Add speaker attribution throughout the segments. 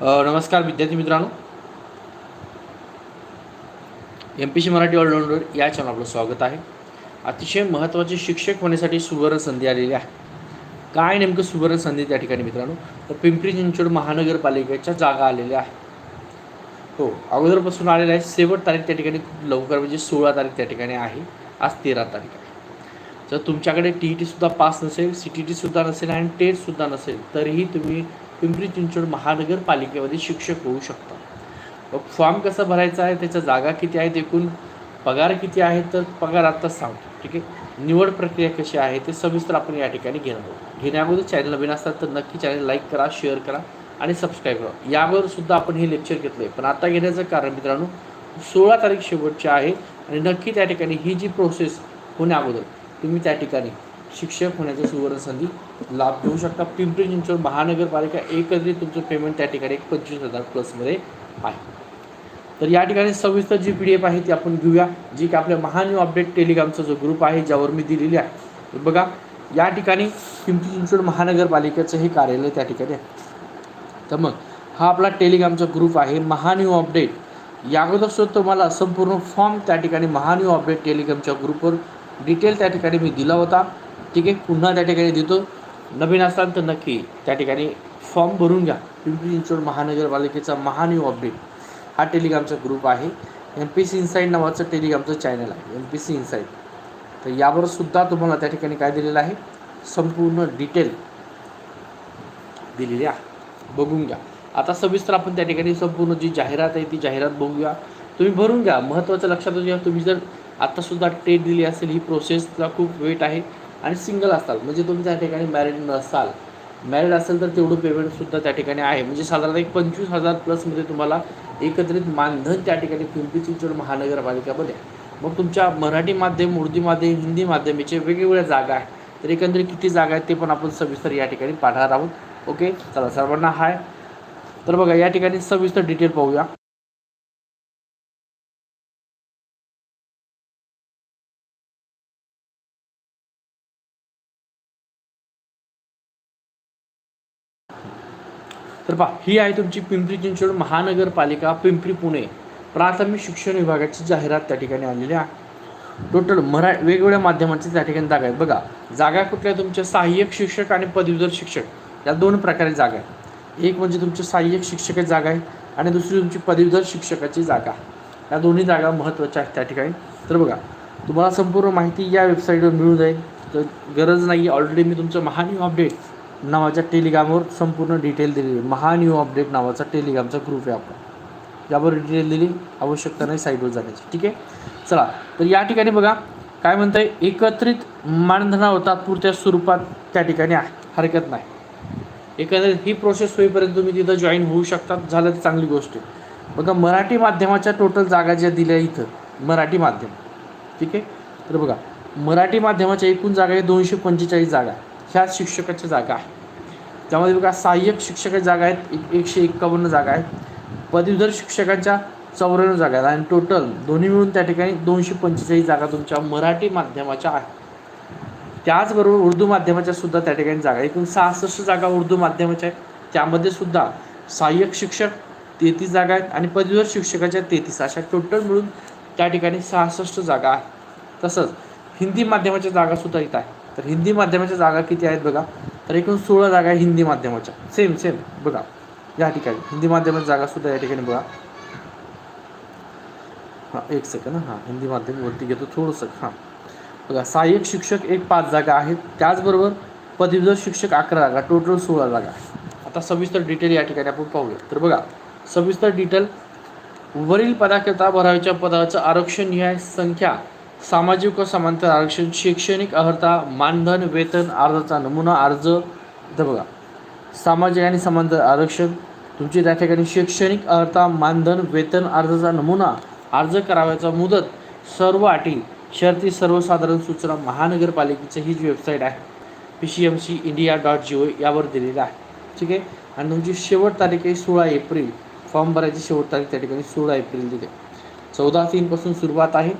Speaker 1: नमस्कार विद्यार्थी मित्रांनो. M P C Marathi allrounder या चॅनल आपलं स्वागत आहे. अतिशय महत्त्वाचे शिक्षक होण्यासाठी सुवर्ण संधी आलेली आहे. काय नेमकं सुवर्ण संधी त्या ठिकाणी मित्रांनो? तर पिंपरी चिंचवड महानगरपालिकेच्या जागा आलेल्या आहेत. हो अगोदरपासून आलेल्या आहे शेवट तारीख त्या ठिकाणी खूप लवकर म्हणजे सोळा तारीख त्या ठिकाणी आहे. आज तेरा तारीख आहे. जर तुमच्याकडे टी ई टीसुद्धा पास नसेल सी टी टीसुद्धा नसेल आणि टेटसुद्धा नसेल तरीही तुम्ही पिंपरी चिंचवड महानगरपालिकेमध्ये शिक्षक होऊ शकता मग फॉर्म कसा भरायचा आहे? त्याच्या जागा किती आहेत एकूण पगार किती आहे? तर पगार आत्ताच सांगतो ठीक आहे? निवड प्रक्रिया कशी आहे? ते सविस्तर आपण या ठिकाणी घेणार आहोत. घेण्याअगोदर चॅनल नवीन असतात तर नक्की चॅनल लाईक करा शेअर करा आणि सबस्क्राईब करा. यावर सुद्धा आपण हे लेक्चर घेतलं आहे पण आता घेण्याचं कारण मित्रांनो सोळा तारीख शेवटची आहे आणि नक्की त्या ठिकाणी ही जी प्रोसेस होण्याअगोदर तुम्ही त्या ठिकाणी शिक्षक होण्याचा सुवर्ण संधी लाभ घेऊ शकता. पिंपरी चिंचवड महानगरपालिका एकत्रित तुमचं पेमेंट त्या ठिकाणी एक पंचवीस हजार प्लसमध्ये आहे. तर या ठिकाणी सविस्तर जी पी डी एफ आहे ती आपण घेऊया जी की आपल्या महान्यू अपडेट टेलिग्रामचा जो ग्रुप आहे ज्यावर मी दिलेली आहे. तर बघा या ठिकाणी पिंपरी चिंचवड महानगरपालिकेचं हे कार्यालय त्या ठिकाणी आहे. तर मग हा आपला टेलिग्रामचा ग्रुप आहे महान्यू अपडेट. याअगोदर सुद्धा तुम्हाला संपूर्ण फॉर्म त्या ठिकाणी महान्यू अपडेट टेलिग्रामच्या ग्रुपवर डिटेल त्या ठिकाणी मी दिला होता. ठीक आहे? पुन्हा त्या ठिकाणी देतो. नवीन असाल तर नक्की त्या ठिकाणी फॉर्म भरून घ्या. पिंपरी चिंचवड महानगरपालिकेचा महान्यू अपडेट हा टेलिग्रामचा ग्रुप आहे. एम पी सी इन्साईड नावाचं टेलिग्रामचं चॅनल आहे. एम पी सी इन्साईड तर यावर सुद्धा तुम्हाला त्या ठिकाणी काय दिलेलं आहे? संपूर्ण डिटेल दिलेली आहे. बघून घ्या. आता सविस्तर आपण त्या ठिकाणी संपूर्ण जी जाहिरात आहे ती जाहिरात बघूया. तुम्ही भरून घ्या. महत्त्वाचं लक्षात घ्या तुम्ही जर आत्तासुद्धा टेट दिली असेल ही प्रोसेसला खूप वेट आहे. आणि सिंगल असाल म्हणजे तुम्ही त्या ठिकाणी मॅरिड नसाल. मॅरिड असेल तर तेवढं पेमेंटसुद्धा त्या ठिकाणी आहे. म्हणजे साधारण एक पंचवीस हजार प्लसमध्ये तुम्हाला एकत्रित मानधन त्या ठिकाणी पिंपरी चिंचवड महानगरपालिकामध्ये मग तुमच्या मराठी माध्यम उर्दू माध्यम हिंदी माध्यमाचे वेगवेगळ्या जागा आहेत. तर एकंदरीत किती जागा आहेत ते पण आपण सविस्तर या ठिकाणी पाहणार आहोत. ओके चला सर्वांना हाय तर बघा या ठिकाणी सविस्तर डिटेल पाहूया. तर पहा ही आहे तुमची पिंपरी चिंचवड महानगरपालिका पिंपरी पुणे. प्राथमिक शिक्षण विभागाची जाहिरात त्या ठिकाणी आलेली आहे. टोटल मरा वेगवेगळ्या माध्यमांचे त्या ठिकाणी जागा आहेत. बघा जागा कुठल्या तुमच्या सहाय्यक शिक्षक आणि पदवीधर शिक्षक. या दोन प्रकारे जागा आहेत. एक म्हणजे तुमची सहाय्यक शिक्षकाची जागा आहे आणि दुसरी तुमची पदवीधर शिक्षकाची जागा या दोन्ही जागा महत्त्वाच्या आहेत त्या ठिकाणी. तर बघा तुम्हाला संपूर्ण माहिती या वेबसाईटवर मिळून जाईल. तर गरज नाही ऑलरेडी मी तुमचं महान्यू अपडेट नावाच्या टेलिग्रामवर संपूर्ण डिटेल दिलेली महा महान्यू अपडेट नावाचा टेलिग्रामचा ग्रुप आहे आपला. यावर डिटेल दिली आवश्यकता नाही साईटवर जाण्याची. ठीक आहे? चला तर या ठिकाणी बघा काय म्हणताय? एकत्रित मानधना होतात तात्पुरत्या स्वरूपात त्या ठिकाणी आहे. हरकत नाही. एकंदरीत ही प्रोसेस होईपर्यंत तुम्ही तिथं जॉईन होऊ शकतात. झालं तर चांगली गोष्ट आहे. बघा मराठी माध्यमाच्या टोटल जागा ज्या दिल्या इथं मराठी माध्यम. ठीक आहे? तर बघा मराठी माध्यमाच्या एकूण जागा आहे दोनशे पंचेचाळीस जागा. ह्या शिक्षकाच्या जागा आहे त्यामध्ये बघा सहाय्यक शिक्षकाच्या जागा आहेत एक एकशे एक्कावन्न जागा आहेत. पदवीधर शिक्षकांच्या चौऱ्याण्णव जागा आहेत. आणि टोटल दोन्ही मिळून त्या ठिकाणी दोनशे पंचेचाळीस जागा तुमच्या मराठी माध्यमाच्या आहेत. त्याचबरोबर उर्दू माध्यमाच्या सुद्धा त्या ठिकाणी जागा आहे. एकूण सहासष्ट जागा उर्दू माध्यमाच्या आहेत. त्यामध्ये सुद्धा सहाय्यक शिक्षक तेहतीस जागा आहेत आणि पदवीधर शिक्षकाच्या तेहतीस. अशा टोटल मिळून त्या ठिकाणी सहासष्ट जागा आहेत. तसंच हिंदी माध्यमाच्या जागासुद्धा इथं आहे तर हिंदी माध्यमाच्या जागा किती आहेत बघा? तर एकूण सोळा जागा आहे हिंदी माध्यमाच्या. सेम सेम बघा या ठिकाणी. हिंदी माध्यमाच्या जागासुद्धा या ठिकाणी बघा. हां एक सेकंद हां. हिंदी माध्यम वरती घेतो थोडंसं हां. बघा सहाय्यक शिक्षक एक पाच जागा आहेत. त्याचबरोबर पदवीधर शिक्षक अकरा जागा टोटल सोळा जागा आता सविस्तर डिटेल या ठिकाणी आपण पाहूया. तर बघा सविस्तर डिटेल वरील पदाकरता भरावीच्या पदाचं आरक्षण न्याय संख्या सामाजिक व समांतर आरक्षण शैक्षणिक अर्हता मानधन वेतन अर्जाचा नमुना अर्ज इथं बघा. सामाजिक आणि समांतर आरक्षण तुमची त्या ठिकाणी शैक्षणिक अर्हता मानधन वेतन अर्जाचा नमुना अर्ज करावयाचा मुदत सर्व अटी शर्ती सर्वसाधारण सूचना महानगरपालिकेचं ही जी वेबसाईट आहे P C M C India dot G O यावर दिलेलं आहे. ठीक आहे? आणि तुमची शेवट तारीख आहे सोळा एप्रिल. फॉर्म भरायची शेवट तारीख त्या ठिकाणी सोळा एप्रिल दिली चौदा तीनपासून सुरुवात आहे.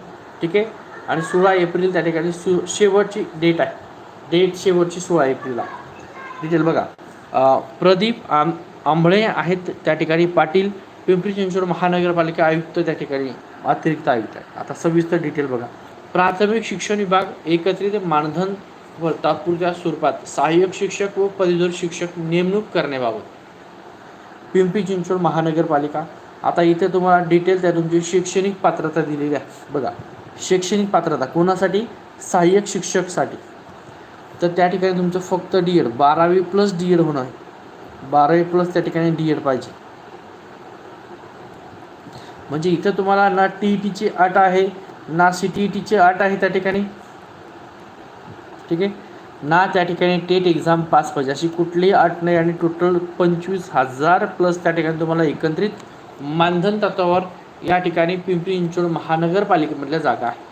Speaker 1: ठीक आहे? आणि सोळा एप्रिल त्या ठिकाणी सु शेवटची डेट आहे. डेट शेवटची सोळा एप्रिल आहे. डिटेल बघा. प्रदीप आम आंबळे आहेत त्या ठिकाणी. पाटील पिंपरी चिंचवड महानगरपालिका आयुक्त त्या ठिकाणी अतिरिक्त आयुक्त आहे आता सविस्तर डिटेल बघा. प्राथमिक शिक्षण विभाग एकत्रित मानधन व तात्पुरत्या स्वरूपात सहाय्यक शिक्षक व पदवीधर शिक्षक नेमणूक करण्याबाबत. पिंपरी चिंचवड महानगरपालिका. आता इथे तुम्हाला डिटेल त्या तुमची शैक्षणिक पात्रता दिलेली आहे. बघा. शैक्षणिक पात्रता कोणासाठी? सहाय्यक शिक्षकसाठी. तर त्या ठिकाणी तुमचं फक्त डी एड बारावी प्लस डी एड होणं आहे. बारावी प्लस त्या ठिकाणी डी एड पाहिजे. म्हणजे इथं तुम्हाला ना टी ई टीची अट आहे ना सी टी ई टीची अट आहे त्या ठिकाणी. ठीक आहे? ना त्या ठिकाणी टेट एक्झाम पास पाहिजे. अशी कुठलीही अट नाही आणि टोटल पंचवीस हजार प्लस त्या ठिकाणी तुम्हाला एकत्रित मानधन तत्वावर या ठिकाणी पिंपरी चिंचवड महानगरपालिकेमधल्या जागा आहे.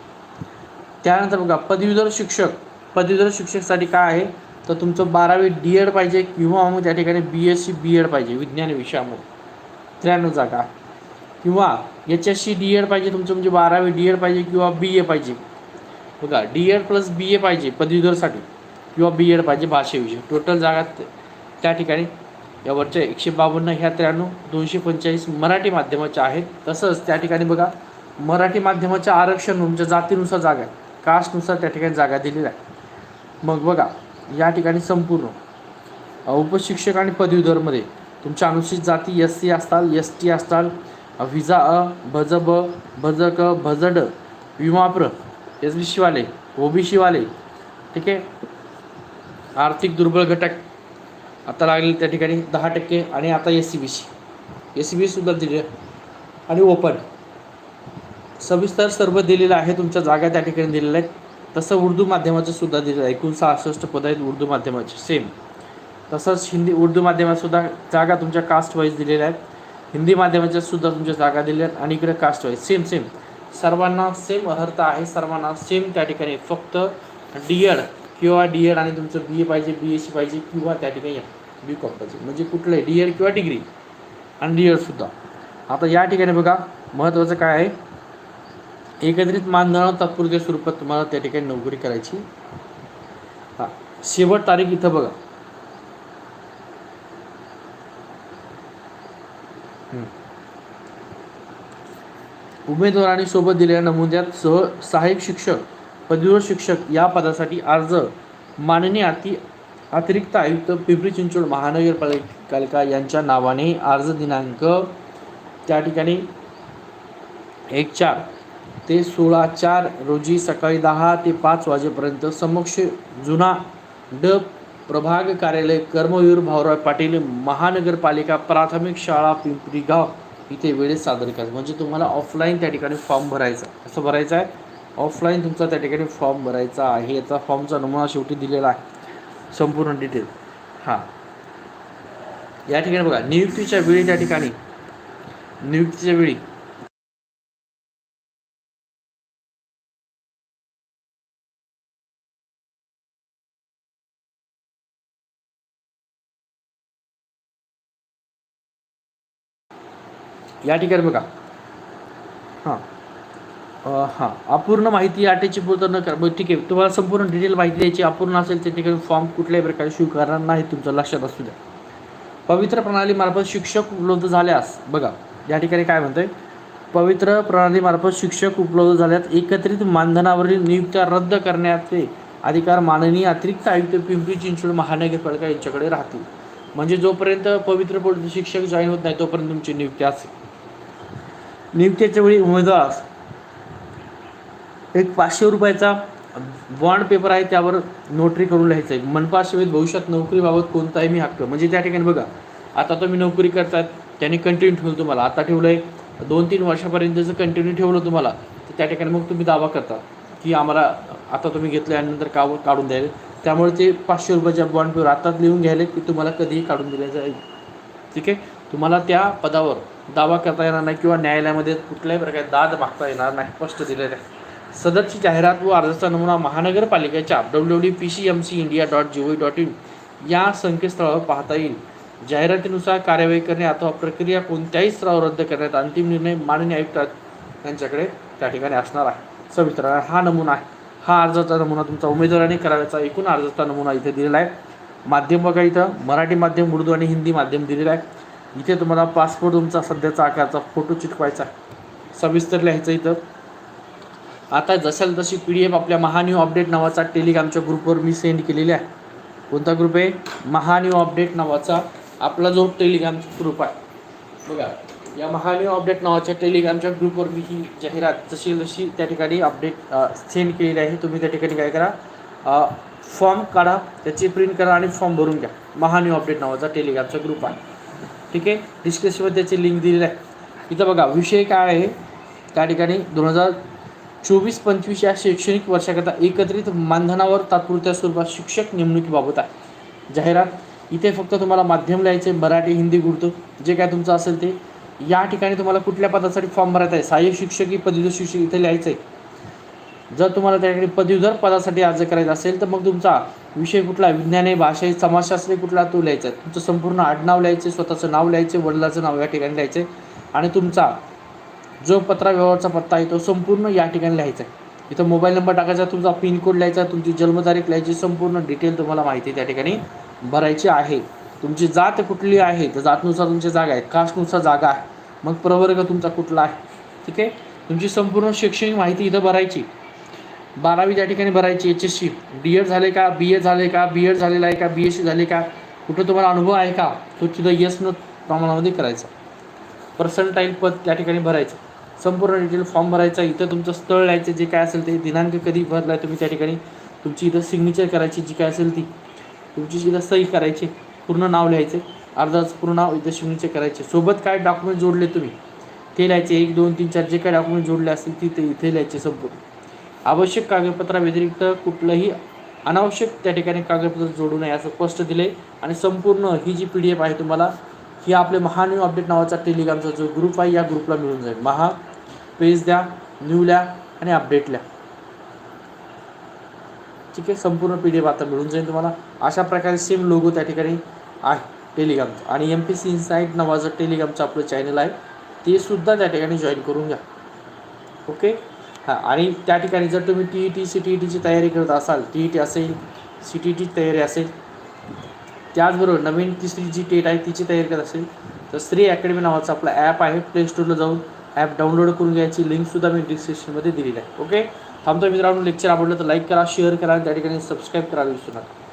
Speaker 1: त्यानंतर बघा पदवीधर शिक्षक. पदवीधर शिक्षकसाठी काय आहे? तर तुमचं बारावी डी एड पाहिजे किंवा मग त्या ठिकाणी B S C B Ed पाहिजे विज्ञान विषयामध्ये त्र्याण्णव जागा. किंवा H S C D Ed पाहिजे तुमचं म्हणजे बारावी डी एड पाहिजे किंवा बी ए पाहिजे. बघा D Ed plus B A पाहिजे पदवीधरसाठी किंवा बी एड पाहिजे भाषेविषयी टोटल जागा त्या ठिकाणी यावरच्या एकशे बावन्न ह्या त्र्याण्णव दोनशे पंचेचाळीस मराठी माध्यमाच्या आहेत. तसंच त्या ठिकाणी बघा मराठी माध्यमाच्या आरक्षण तुमच्या जातीनुसार जागा आहे. कास्टनुसार त्या ठिकाणी जागा दिलेल्या आहे. मग बघा या ठिकाणी संपूर्ण. उपशिक्षक आणि पदवीधरमध्ये तुमच्या अनुसूचित जाती एस सी असताल एस टी असताल विजा अ भज ब भज क भज ड विमाप्र एस बी शिवाले ओ बी सीवाले ठीक आहे? आर्थिक दुर्बल घटक आता लागले त्या ठिकाणी दहा टक्के आणि आता S C B C S C B सुद्धा दिले आणि ओपन सविस्तर सर्व दिलेलं आहे तुमच्या जागा त्या ठिकाणी दिलेल्या आहेत. तसं उर्दू माध्यमाचं सुद्धा दिलेलं आहे. एकूण सहासष्ट पद आहेत उर्दू माध्यमाचे सेम तसंच हिंदी उर्दू माध्यमात सुद्धा जागा तुमच्या कास्ट वाईज दिलेल्या आहेत. हिंदी माध्यमाच्या सुद्धा तुमच्या जागा दिलेल्या आहेत आणि इकडे कास्ट वाईज सेम सेम सर्वांना सेम अर्हता आहे सर्वांना सेम त्या ठिकाणी. फक्त डी एड किंवा डी एड आणि तुमचं बी ए पाहिजे बी एस सी पाहिजे किंवा त्या ठिकाणी बी कॉम पाहिजे म्हणजे कुठलंही डी एड किंवा डिग्री आणि डी एडसुद्धा आता या ठिकाणी बघा महत्त्वाचं काय आहे? एकत्रित मानधन तात्पुरत्या स्वरूपात तुम्हाला त्या ठिकाणी नोकरी करायची. हां शेवट तारीख इथं बघा. उमेदवारांनी सोबत दिलेल्या नमुन्यात सह सहाय्यक शिक्षक पदवीधर शिक्षक या पदासाठी अर्ज. माननीय अति अतिरिक्त आयुक्त पिंपरी चिंचवड महानगरपालिका यांच्या नावाने अर्ज दिनांक त्या ठिकाणी एक चार ते सोळा चार रोजी सकाळी दहा ते पाच वाजेपर्यंत समक्ष जुना ड प्रभाग कार्यालय कर्मवीर भाऊराव पाटील महानगरपालिका प्राथमिक शाळा पिंपरी गाव इथे वेळेत सादर करायचं म्हणजे तुम्हाला ऑफलाईन त्या ठिकाणी फॉर्म भरायचा असं भरायचं आहे. ऑफलाईन तुमचा त्या ठिकाणी फॉर्म भरायचा आहे याचा फॉर्मचा नमुना शेवटी दिलेला आहे. संपूर्ण डिटेल हां. या ठिकाणी बघा नियुक्तीच्या वेळी त्या ठिकाणी. नियुक्तीच्या वेळी. या ठिकाणी बघा. हां. हां. अपूर्ण माहिती अटेची पूर्ण न कर. बरं ठीक आहे. तुम्हाला संपूर्ण डिटेल माहिती द्यायची अपूर्ण असेल त्या ठिकाणी फॉर्म कुठल्याही प्रकारे स्वीकारणार नाही तुमचं लक्षात असू द्या. पवित्र प्रणालीमार्फत शिक्षक उपलब्ध झाल्यास बघा या ठिकाणी काय म्हणतंय? पवित्र प्रणालीमार्फत शिक्षक उपलब्ध झाल्यास एकत्रित मानधनावरील नियुक्त्या रद्द करण्याचे अधिकार माननीय अतिरिक्त आयुक्त पिंपरी चिंचवड महानगरपालिका यांच्याकडे राहतील. म्हणजे जोपर्यंत पवित्र शिक्षक जॉईन होत नाही तोपर्यंत तुमची नियुक्ती असेल. नियुक्तीच्या वेळी उमेदवार एक पाचशे रुपयाचा बॉन्ड पेपर आहे त्यावर नोटरी करून लिहायचं आहे मनपा सेवेत भविष्यात नोकरीबाबत कोणताही मी हक्क. म्हणजे त्या ठिकाणी बघा आता तुम्ही नोकरी करतात त्यांनी कंटिन्यू ठेवलं तुम्हाला. आता ठेवलं आहे दोन तीन वर्षापर्यंत जर कंटिन्यू ठेवलं तुम्हाला तर त्या ठिकाणी मग तुम्ही दावा करता की आम्हाला आता तुम्ही घेतलं आणि नंतर का काढून द्यायला. त्यामुळे ते पाचशे रुपयाच्या बॉन्ड पेपर आताच लिहून घ्यायला की तुम्हाला कधीही काढून दिल्या जाईल. ठीक आहे? तुम्हाला त्या पदावर दावा करता येणार नाही किंवा न्यायालयामध्ये कुठल्याही प्रकारे दाद मागता येणार नाही स्पष्ट दिलेलं आहे. सदरची जाहिरात व अर्जाचा नमुना महानगरपालिकेच्या W D P C M C India dot G O dot in या संकेतस्थळावर पाहता येईल. जाहिरातीनुसार कार्यवाही करणे अथवा प्रक्रिया कोणत्याही स्तरावर रद्द करण्यात अंतिम निर्णय माननीय आयुक्त यांच्याकडे त्या ठिकाणी असणार आहे. सविस्तर हा नमुना आहे. हा अर्जाचा नमुना तुमचा उमेदवाराने करायचा एकूण अर्जाचा नमुना इथे दिलेला आहे. माध्यम बघा इथं. मराठी माध्यम उर्दू आणि हिंदी माध्यम दिलेलं आहे. इथे तुम्हाला पासपोर्ट तुमचा सध्याचा आकारचा फोटो चिटकवायचा आहे. सविस्तर लिहायचं इथं. आता जशाल तशी पी डी एफ आपल्या महान्यू अपडेट नावाचा टेलिग्रामच्या ग्रुपवर मी सेंड केलेली आहे. कोणता ग्रुप आहे? महान्यू अपडेट नावाचा आपला जो टेलिग्रामचा ग्रुप आहे. बघा या महान्यू अपडेट नावाच्या टेलिग्रामच्या ग्रुपवर मी ही जाहिरात जशी जशी त्या ठिकाणी अपडेट सेंड केलेली आहे तुम्ही त्या ठिकाणी काय करा. फॉर्म काढा त्याची प्रिंट करा आणि फॉर्म भरून घ्या. महान्यू अपडेट नावाचा टेलिग्रामचा ग्रुप आहे. ठीक आहे? डिस्क्रिप्शनमध्ये त्याची लिंक दिलेली आहे. इथं बघा विषय काय आहे? त्या ठिकाणी दोन हजार चोवीस पंचवीस या शैक्षणिक वर्षाकरता एकत्रित मानधनावर तात्पुरत्या स्वरूपात शिक्षक नेमणुकीबाबत आहे. जाहिरात इथे फक्त तुम्हाला माध्यम लिहायचे मराठी हिंदी उर्दू जे काय तुमचं असेल ते. या ठिकाणी तुम्हाला कुठल्या पदासाठी फॉर्म भरायचा आहे? सहाय्यक शिक्षक की पदवीधर शिक्षक इथे लिहायचं आहे जर तुम्हाला त्या ठिकाणी पदवीधर पदासाठी अर्ज करायचा असेल तर मग तुमचा विषय कुठला? विज्ञाने विज्ञान आहे भाषा आहे समाजशास्त्र कुठला तो लिहायचा आहे? तुमचं संपूर्ण आडनाव लिहायचे स्वतःचं नाव लिहायचे वडिलाचं नाव या ठिकाणी लिहायचं आणि तुमचा जो पत्रा व्यवहारचा पत्ता आहे तो संपूर्ण या ठिकाणी लिहायचा आहे. इथं मोबाईल नंबर टाकायचा तुमचा पिन कोड लिहायचा तुमची जन्मतारीख लिहायची संपूर्ण डिटेल तुम्हाला माहिती त्या ठिकाणी भरायची आहे. तुमची जात कुठली आहे? तर जातनुसार तुमची जागा आहे कास्टनुसार जागा आहे मग प्रवर्ग तुमचा कुठला आहे ठीक आहे? तुमची संपूर्ण शैक्षणिक माहिती इथं भरायची. बारावी त्या ठिकाणी भरायची H S C. D Ed झाले का? बी ए झाले का? बी एड झालेला आहे का? बी एस सी झाले का? कुठं तुम्हाला अनुभव आहे का? तो तिथं यस न प्रमाणामध्ये करायचा. पर्संटाईल पद त्या ठिकाणी भरायचं. संपूर्ण डिटेल फॉर्म भरायचा इथं तुमचं स्थळ लिहायचं जे काय असेल ते दिनांक कधी भरला तुम्ही त्या ठिकाणी तुमची इथं सिग्नेचर करायची जी काय असेल ती. तुमची इथं सही करायची पूर्ण नाव लिहायचे अर्धाच पूर्ण नाव इथं सिग्नेचर करायचे. सोबत काय डॉक्युमेंट जोडले तुम्ही? ते लिहायचे एक दोन तीन चार जे काय डॉक्युमेंट जोडले असतील ती ते इथे लिहायचे संपूर्ण. आवश्यक कागदपत्राव्यतिरिक्त कुठलंही अनावश्यक त्या ठिकाणी कागदपत्र जोडू नये असं स्पष्ट दिले आणि संपूर्ण ही जी पी डी एफ आहे तुम्हाला ही आपले महान्यू अपडेट नावाचा टेलिग्रामचा जो ग्रुप आहे या ग्रुपला मिळून जाईल. महा पेज द्या न्यू लिहा आणि अपडेट लिहा ठीक आहे? संपूर्ण पी डी एफ आता मिळून जाईल तुम्हाला. अशा प्रकारे सेम लोगो त्या ठिकाणी आहे टेलिग्रामचं आणि एम पी सी इन्साईट नावाचं टेलिग्रामचं आपलं चॅनल आहे. ते सुद्धा त्या ठिकाणी जॉईन करून घ्या. ओके हां आणि त्या ठिकाणी जर तुम्ही T E T C T E टीची तयारी करत असाल टी ई टी असेल सी टी टीची तयारी असेल त्याचबरोबर नवीन तिसरी जी टेट आहे तिची तयारी करत असेल तर श्री अकॅडमी नावाचं आपलं ॲप आहे प्ले स्टोरला जाऊन ॲप डाउनलोड करून घ्यायची. लिंकसुद्धा मी डिस्क्रिप्शनमध्ये दिलेली आहे. ओके थांबतो मित्रांनो लेक्चर आवडलं तर लाईक करा शेअर करा आणि त्या ठिकाणी सबस्क्राईब करायला विसरू नका.